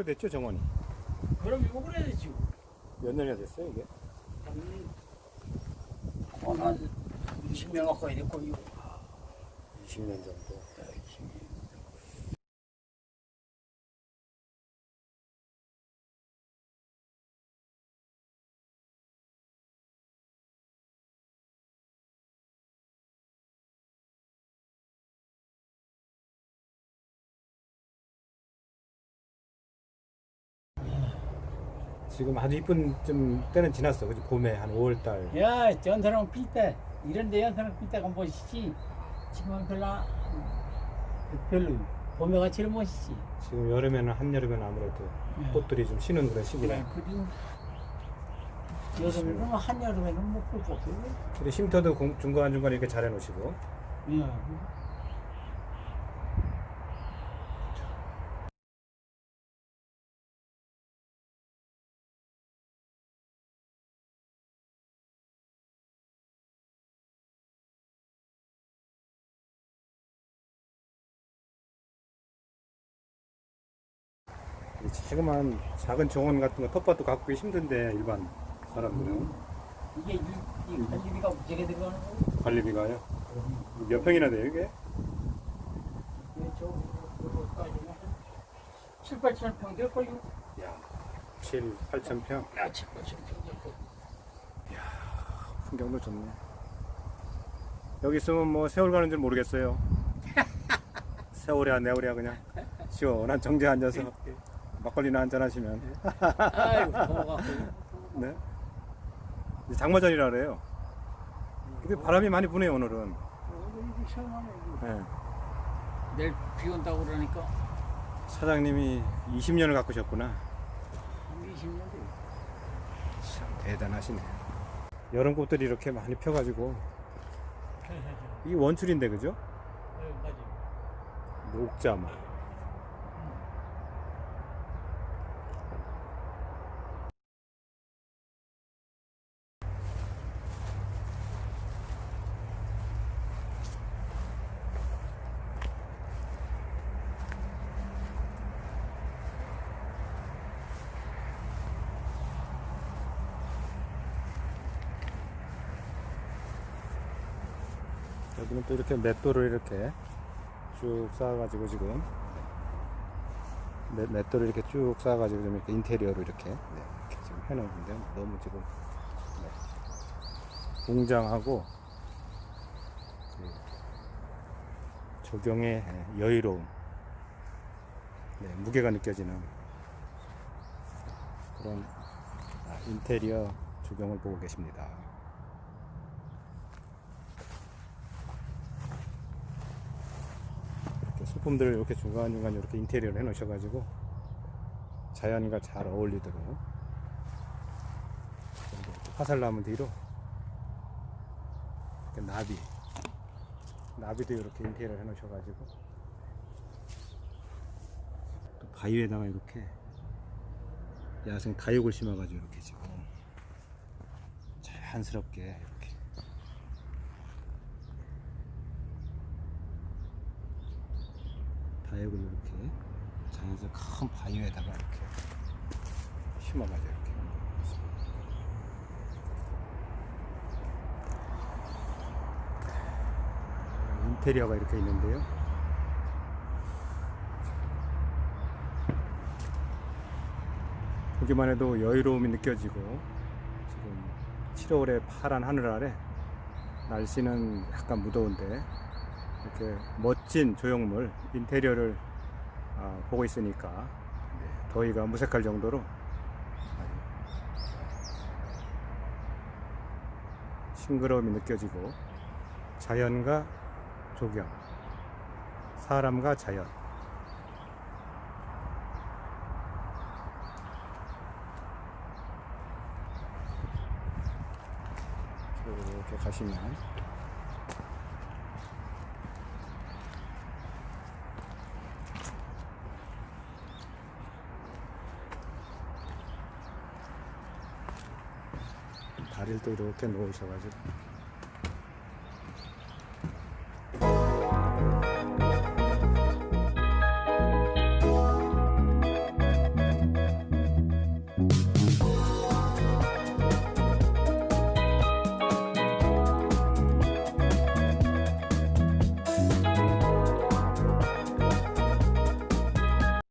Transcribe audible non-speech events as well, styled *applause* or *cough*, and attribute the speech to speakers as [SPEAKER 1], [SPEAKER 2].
[SPEAKER 1] 오래됐죠, 정원이?
[SPEAKER 2] 그럼 이거 되지.
[SPEAKER 1] 몇 년이나 됐어요, 이게?
[SPEAKER 2] 한 20년 가까이 됐고, 이거.
[SPEAKER 1] 20년 정도. 지금 아주 이쁜 좀 때는 지났어. 그지? 봄에 한 5월 달.
[SPEAKER 2] 야, 연사랑 필 때, 이런데 연사랑 필 때가 멋있지. 지금은 별로, 안- 별로, 봄에 같이 멋있지.
[SPEAKER 1] 지금 여름에는 한 여름에는 아무래도
[SPEAKER 2] 예.
[SPEAKER 1] 꽃들이 좀 쉬는 그런
[SPEAKER 2] 그래,
[SPEAKER 1] 시기라.
[SPEAKER 2] 그리고 여름에는 한여름에는 못볼거 없어요.
[SPEAKER 1] 근데 쉼터도 공- 중간중간 이렇게 잘 해놓으시고.
[SPEAKER 2] 예.
[SPEAKER 1] 이 자그마한 작은 정원 같은 거 텃밭도 갖기 힘든데 일반 사람들은
[SPEAKER 2] 이게 이, 이 관리비가 무지하게 들어가는 거예요.
[SPEAKER 1] 관리비가요. 몇 평이나 돼요 이게?
[SPEAKER 2] 이게 저, 요거까지는 7, 8천 평 될걸요?
[SPEAKER 1] 야, 7, 8천 평.
[SPEAKER 2] 야, 7, 8천 평 될걸.
[SPEAKER 1] 풍경도 좋네. 여기 있으면 뭐 세월 가는 줄 모르겠어요. *laughs* 세월이야 내월이야 그냥 시원한 정지에 앉아서 막걸리나 한잔 하시면
[SPEAKER 2] 아이고, 더워갖고.
[SPEAKER 1] 네. 이제 장마전이라 그래요. 근데 바람이 많이 부네요 오늘은.
[SPEAKER 2] 이거 시원하네, 이거.
[SPEAKER 1] 네.
[SPEAKER 2] 내일 비 온다고 그러니까
[SPEAKER 1] 사장님이 20년을 가꾸셨구나.
[SPEAKER 2] 20년 돼.
[SPEAKER 1] 참 대단하시네. 여름 꽃들이 이렇게 많이 펴가지고 *laughs* 이게 원출인데 그죠?
[SPEAKER 2] 맞아.
[SPEAKER 1] 녹자마. 여기는 또 이렇게 맷돌을 이렇게 쭉 쌓아가지고 지금 맷, 맷돌을 이렇게 쭉 쌓아가지고 좀 이렇게 인테리어로 이렇게, 네, 이렇게 지금 해놓는데 너무 지금 네, 웅장하고 그 조경의 여유로움, 네, 무게가 느껴지는 그런 아, 인테리어 조경을 보고 계십니다. 이렇게 소품들을 이렇게 중간중간 이렇게 인테리어를 해 놓으셔가지고 자연과 잘 어울리도록 화살나무 뒤로 이렇게 나비 나비도 이렇게 인테리어 해 놓으셔가지고 또 바위에다가 이렇게 야생 다육을 심어가지고 이렇게 지금 자연스럽게 다육을 이렇게 자연스럽게 큰 바위에다가 이렇게 심어가지고 이렇게 인테리어가 이렇게 있는데요. 보기만 해도 여유로움이 느껴지고 지금 7월의 파란 하늘 아래 날씨는 약간 무더운데 이렇게 멋진 조형물 인테리어를 아, 보고 있으니까 네, 더위가 무색할 정도로 싱그러움이 느껴지고 자연과 조경 사람과 자연. 이렇게 가시면 다리를 또 이렇게 놓으셔가지고